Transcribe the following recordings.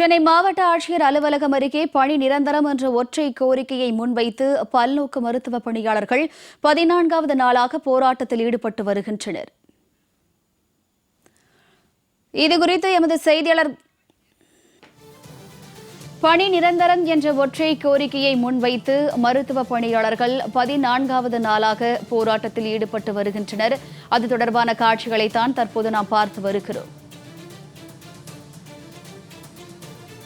சென்னை மாவட்ட ஆட்சியர் அலுவலகம் அருகே பணி நிரந்தரம் என்ற ஒற்றை கோரிக்கையை முன்வைத்து பல்நோக்கு மருத்துவ பணியாளர்கள் பதினான்காவது நாளாக போராட்டத்தில் ஈடுபட்டு வருகின்றனர். இதுகுறித்து எமது செய்தியாளர் பணி நிரந்தரம் என்ற ஒற்றை கோரிக்கையை முன்வைத்து மருத்துவ பணியாளர்கள் பதினான்காவது நாளாக போராட்டத்தில் ஈடுபட்டு வருகின்றனர். அது தொடர்பான காட்சிகளைத்தான் தற்போது நாம் பார்த்து வருகிறோம்.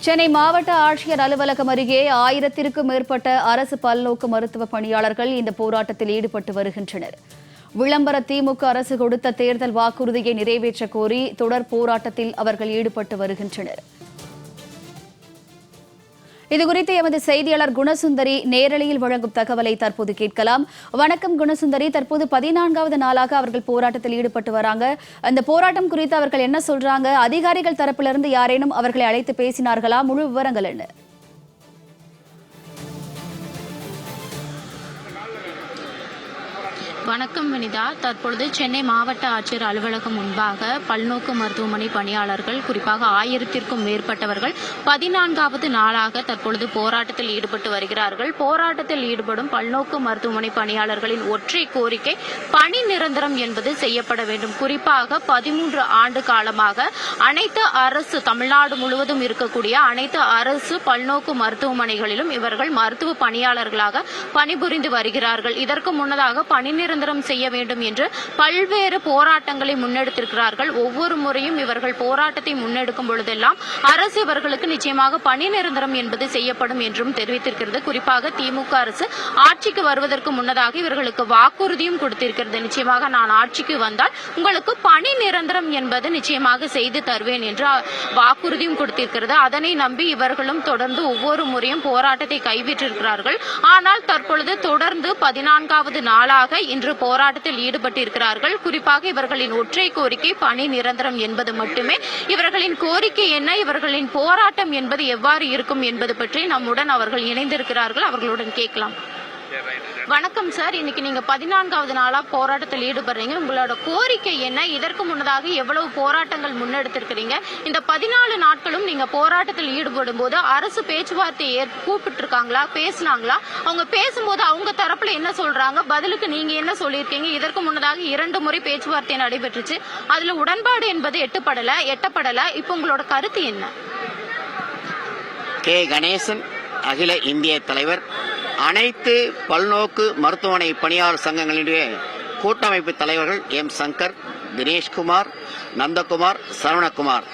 சென்னை மாவட்ட ஆட்சியர் அலுவலகம் அருகே ஆயிரத்திற்கும் மேற்பட்ட அரசு பல்நோக்கு மருத்துவ பணியாளர்கள் இந்த போராட்டத்தில் ஈடுபட்டு வருகின்றனர். விளம்பர திமுக அரசு கொடுத்த தேர்தல் வாக்குறுதியை நிறைவேற்ற கோரி தொடர் போராட்டத்தில் அவர்கள் ஈடுபட்டு வருகின்றனர். இதுகுறித்து எமது செய்தியாளர் குணசுந்தரி நேரலையில் வழங்கும் தகவலை தற்போது கேட்கலாம். வணக்கம் குணசுந்தரி. தற்போது பதினான்காவது நாளாக அவர்கள் போராட்டத்தில் ஈடுபட்டு வராங்க. அந்த போராட்டம் குறித்து அவர்கள் என்ன சொல்றாங்க? அதிகாரிகள் தரப்பிலிருந்து யாரேனும் அவர்களை அழைத்து பேசினார்களா? முழு விவரங்கள் என்ன? வணக்கம் வினிதா. தற்பொழுது சென்னை மாவட்ட ஆட்சியர் அலுவலகம் முன்பாக பல்நோக்கு மருத்துவமனை பணியாளர்கள் குறிப்பாக ஆயிரத்திற்கும் மேற்பட்டவர்கள் பதினான்காவது நாளாக தற்பொழுது போராட்டத்தில் ஈடுபட்டு வருகிறார்கள். போராட்டத்தில் ஈடுபடும் பல்நோக்கு மருத்துவமனை பணியாளர்களின் ஒற்றை கோரிக்கை பணி நிரந்தரம் என்பது செய்யப்பட வேண்டும். குறிப்பாக பதிமூன்று ஆண்டு காலமாக அனைத்து அரசு தமிழ்நாடு முழுவதும் இருக்கக்கூடிய அனைத்து அரசு பல்நோக்கு மருத்துவமனைகளிலும் இவர்கள் மருத்துவ பணியாளர்களாக பணிபுரிந்து வருகிறார்கள். இதற்கு முன்னதாக பணி சுதந்திரம் செய்ய வேண்டும் என்று பல்வேறு போராட்டங்களை முன்னெடுத்திருக்கிறார்கள். ஒவ்வொரு முறையும் இவர்கள் போராட்டத்தை முன்னெடுக்கும் பொழுதெல்லாம் அரசு இவர்களுக்கு நிச்சயமாக பணி நிரந்தரம் என்பது செய்யப்படும் என்றும் தெரிவித்திருக்கிறது. குறிப்பாக திமுக அரசு ஆட்சிக்கு வருவதற்கு முன்னதாக இவர்களுக்கு வாக்குறுதியும் கொடுத்திருக்கிறது. நிச்சயமாக நான் ஆட்சிக்கு வந்தால் உங்களுக்கு பணி நிரந்தரம் என்பது நிச்சயமாக செய்து தருவேன் என்று வாக்குறுதியும் கொடுத்திருக்கிறது. அதனை நம்பி இவர்களும் தொடர்ந்து ஒவ்வொரு முறையும் போராட்டத்தை கைவிட்டிருக்கிறார்கள். ஆனால் தற்பொழுது தொடர்ந்து பதினான்காவது நாளாக இன்று போராட்டத்தில் ஈடுபட்டிருக்கிறார்கள். குறிப்பாக இவர்களின் ஒற்றை கோரிக்கை பணி நிரந்தரம் என்பது மட்டுமே. இவர்களின் கோரிக்கை என்ன? இவர்களின் போராட்டம் என்பது எவ்வாறு இருக்கும் என்பது பற்றி நம்முடன் அவர்கள் இணைந்திருக்கிறார்கள். அவர்களுடன் கேட்கலாம். வணக்கம் சார். இன்னைக்கு நீங்க பதினான்காவது நாளா போராட்டத்தில் ஈடுபடுறீங்க. உங்களோட கோரிக்கை என்ன? இதற்கு முன்னதாக எவ்வளவு போராட்டங்கள் முன்னெடுத்திருக்கிறீங்க? இந்த பதினாலு நாட்களும் நீங்க போராட்டத்தில் ஈடுபடும் போது அரசு பேச்சுவார்த்தை கூப்பிட்டு இருக்காங்களா பேசினாங்களா? அவங்க பேசும்போது அவங்க தரப்புல என்ன சொல்றாங்க? பதிலுக்கு நீங்க என்ன சொல்லியிருக்கீங்க? இதற்கு முன்னதாக இரண்டு முறை பேச்சுவார்த்தை நடைபெற்றுச்சு. அதுல உடன்பாடு என்பது எட்டுப்படல எட்டப்படல. இப்போ உங்களோட கருத்து என்ன? கே. கணேசன் அகில இந்திய தலைவர் அனைத்து பல்நோக்கு மருத்துவமனை பணியாளர் சங்கங்களினுடைய கூட்டமைப்பு தலைவர்கள் எம் சங்கர் தினேஷ்குமார் நந்தகுமார் சரவணகுமார்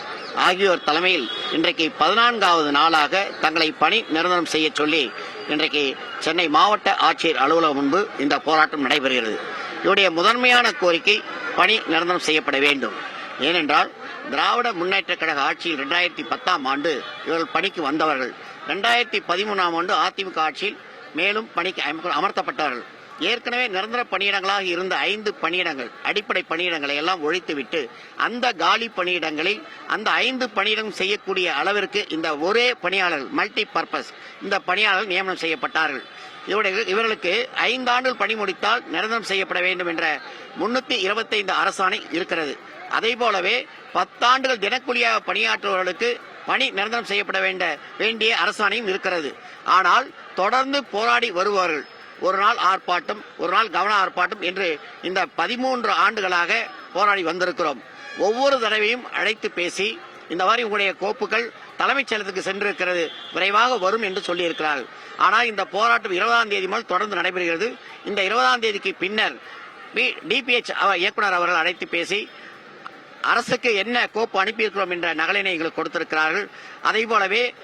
ஆகியோர் தலைமையில் இன்றைக்கு பதினான்காவது நாளாக தங்களை பணி நிரந்தரம் செய்ய சொல்லி இன்றைக்கு சென்னை மாவட்ட ஆட்சியர் அலுவலகம் முன்பு இந்த போராட்டம் நடைபெறுகிறது. இவருடைய முதன்மையான கோரிக்கை பணி நிரந்தரம் செய்யப்பட வேண்டும். ஏனென்றால் திராவிட முன்னேற்ற கழக ஆட்சியில் ரெண்டாயிரத்தி பத்தாம் ஆண்டு இவர்கள் பணிக்கு வந்தவர்கள். ரெண்டாயிரத்தி பதிமூணாம் ஆண்டு அதிமுக ஆட்சியில் மேலும் பணிக்கு அமர்த்தப்பட்டார்கள். ஏற்கனவே நிரந்தர பணியிடங்களாக இருந்த ஐந்து பணியிடங்கள் அடிப்படை பணியிடங்களை எல்லாம் ஒழித்துவிட்டு அந்த காலி பணியிடங்களில் அந்த ஐந்து பணியிடம் செய்யக்கூடிய அளவிற்கு இந்த ஒரே பணியாளர் மல்டி பர்பஸ் இந்த பணியாளர்கள் நியமனம் செய்யப்பட்டார்கள். இவருடைய இவர்களுக்கு ஐந்தாண்டுகள் பணி முடித்தால் நிரந்தரம் செய்யப்பட வேண்டும் என்ற முன்னூத்தி இருபத்தைந்து அரசாணை இருக்கிறது. அதே போலவே பத்தாண்டுகள் தினக்கூலியாக பணியாற்றுபவர்களுக்கு பணி நிரந்தரம் செய்யப்பட வேண்ட வேண்டிய அரசாணையும் இருக்கிறது. ஆனால் தொடர்ந்து போராடி வருவார்கள் ஒரு நாள் ஆர்ப்பாட்டம் ஒரு நாள் கவன ஆர்ப்பாட்டம் என்று இந்த பதிமூன்று ஆண்டுகளாக போராடி வந்திருக்கிறோம். ஒவ்வொரு தடவையும் அழைத்து பேசி இந்த மாதிரி உங்களுடைய கோப்புகள் தலைமைச் செயலத்துக்கு சென்றிருக்கிறது விரைவாக வரும் என்று சொல்லியிருக்கிறார்கள். ஆனால் இந்த போராட்டம் இருபதாம் தேதி முதல் தொடர்ந்து நடைபெறுகிறது. இந்த இருபதாம் தேதிக்கு பின்னர் டிபிஎச் இயக்குனர் அவர்கள் அழைத்து பேசி அரசுக்கு என்ன கோப்பு அனுப்பியிருக்கிறோம் என்ற நகலினை எங்களுக்கு கொடுத்திருக்கிறார்கள். அதே போலவே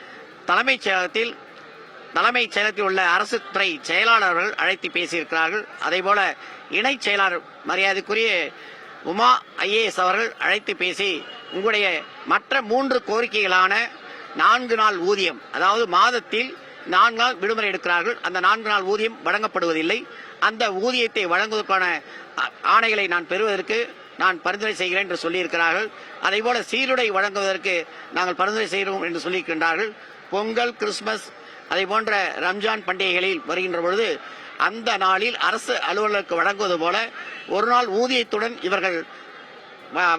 தலைமைச் செயலகத்தில் தலைமைச் செயலகத்தில் உள்ள அரசு துறை செயலாளர்கள் அழைத்து பேசியிருக்கிறார்கள். அதே போல இணை செயலாளர் மரியாதைக்குரிய உமா ஐஏஎஸ் அவர்கள் அழைத்து பேசி உங்களுடைய மற்ற மூன்று கோரிக்கைகளான நான்கு நாள் ஊதியம் அதாவது மாதத்தில் நான்கு நாள் விடுமுறை எடுக்கிறார்கள். அந்த நான்கு நாள் ஊதியம் வழங்கப்படுவதில்லை. அந்த ஊதியத்தை வழங்குவதற்கான ஆணைகளை நான் பெறுவதற்கு நான் பரிந்துரை செய்கிறேன் என்று சொல்லியிருக்கிறார்கள். அதே போல சீருடை வழங்குவதற்கு நாங்கள் பரிந்துரை செய்கிறோம் என்று சொல்லியிருக்கின்றார்கள். பொங்கல் கிறிஸ்துமஸ் அதே போன்ற ரம்ஜான் பண்டிகைகளில் வருகின்ற பொழுது அந்த நாளில் அரசு அலுவலருக்கு வழங்குவது போல ஒரு நாள் ஊதியத்துடன் இவர்கள்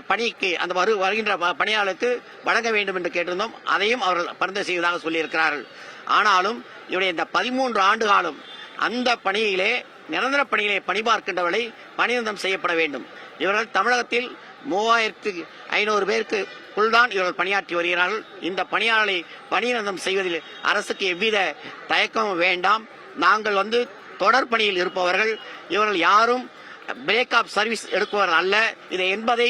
பணிக்கு அந்த வரு வருகின்ற பணியாளருக்கு வழங்க வேண்டும் என்று கேட்டிருந்தோம். அதையும் அவர்கள் பரிந்துரை செய்வதாக சொல்லியிருக்கிறார்கள். ஆனாலும் இவருடைய இந்த பதிமூன்று ஆண்டு காலம் அந்த பணியிலே நிரந்தர பணிகளை பணிபார்க்கின்றவர்களை பணிநிரந்தரம் செய்யப்பட வேண்டும். இவர்கள் தமிழகத்தில் மூவாயிரத்து ஐநூறு பேருக்கு தான் இவர்கள் பணியாற்றி வருகிறார்கள். இந்த பணியாளரை பணிநிரந்தரம் செய்வதில் அரசுக்கு எவ்வித தயக்கமும் வேண்டாம். நாங்கள் வந்து தொடர் பணியில் இருப்பவர்கள். இவர்கள் யாரும் பிரேக் ஆஃப் சர்வீஸ் எடுப்பவர்கள் அல்ல. இதை என்பதை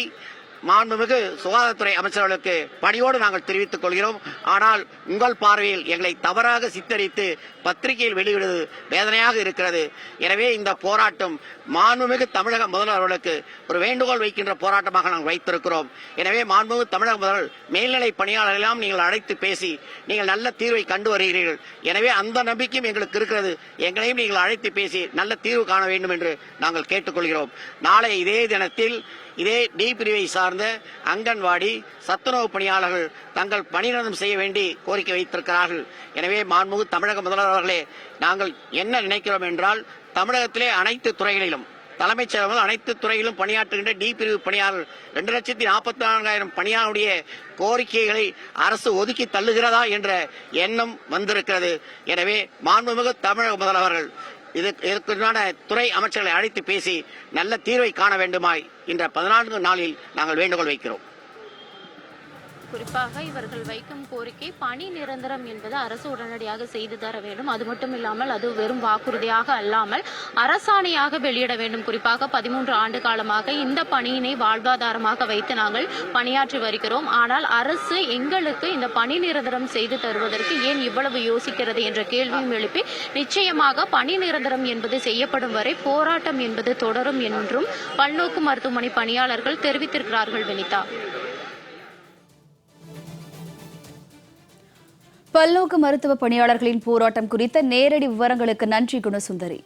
மாண்புமிகு சுகாதாரத்துறை அமைச்சர்களுக்கு பணியோடு நாங்கள் தெரிவித்துக் கொள்கிறோம். ஆனால் உங்கள் பார்வையில் எங்களை தவறாக சித்தரித்து பத்திரிகையில் வெளியிடுவது வேதனையாக இருக்கிறது. எனவே இந்த போராட்டம் மாண்புமிகு தமிழக முதல்வர்களுக்கு ஒரு வேண்டுகோள் வைக்கின்ற போராட்டமாக நாங்கள் வைத்திருக்கிறோம். எனவே மாண்புமிகு தமிழக முதல்வர் மேல்நிலை பணியாளர்களெல்லாம் நீங்கள் அழைத்து பேசி நீங்கள் நல்ல தீர்வை கண்டு வருகிறீர்கள். எனவே அந்த நம்பிக்கையும் எங்களுக்கு இருக்கிறது. எங்களையும் நீங்கள் அழைத்து பேசி நல்ல தீர்வு காண வேண்டும் என்று நாங்கள் கேட்டுக்கொள்கிறோம். நாளை இதே தினத்தில் இதே டி பிரிவை சார்ந்த அங்கன்வாடி சத்துணவு பணியாளர்கள் தங்கள் பணிநிரந்தரம் செய்ய வேண்டி கோரிக்கை வைத்திருக்கிறார்கள். எனவே மாண்புமிகு தமிழக முதல்வர்களே நாங்கள் என்ன நினைக்கிறோம் என்றால் தமிழகத்திலே அனைத்து துறைகளிலும் தலைமைச் செயலகம் அனைத்து துறையிலும் பணியாற்றுகின்ற டி பிரிவு பணியாளர் ரெண்டு லட்சத்தி நாற்பத்தி நான்காயிரம் பணியாளருடைய கோரிக்கைகளை அரசு ஒதுக்கி தள்ளுகிறதா என்ற எண்ணம் வந்திருக்கிறது. எனவே மாண்புமிகு தமிழக முதல்வர்கள் இது இதற்குண்டான துறை அமைச்சர்களை அழைத்து பேசி நல்ல தீர்வை காண வேண்டுமாய் இந்த பதினான்கு நாளில் நாங்கள் வேண்டுகோள் வைக்கிறோம். குறிப்பாக இவர்கள் வைக்கும் கோரிக்கை பணி நிரந்தரம் என்பது அரசு உடனடியாக செய்து தர வேண்டும். அது மட்டும் இல்லாமல் அது வெறும் வாக்குறுதியாக அல்லாமல் அரசாணையாக வெளியிட வேண்டும். குறிப்பாக பதிமூன்று ஆண்டு காலமாக இந்த பணியினை வாழ்வாதாரமாக வைத்து நாங்கள் பணியாற்றி வருகிறோம். ஆனால் அரசு எங்களுக்கு இந்த பணி நிரந்தரம் செய்து தருவதற்கு ஏன் இவ்வளவு யோசிக்கிறது என்ற கேள்வியும் எழுப்பி நிச்சயமாக பணி நிரந்தரம் என்பது செய்யப்படும் வரை போராட்டம் என்பது தொடரும் என்றும் பல்நோக்கு மருத்துவமனை பணியாளர்கள் தெரிவித்திருக்கிறார்கள் வினிதா. பல்நோக்கு மருத்துவ பணியாளர்களின் போராட்டம் குறித்த நேரடி விவரங்களுக்கு நன்றி குணசுந்தரி.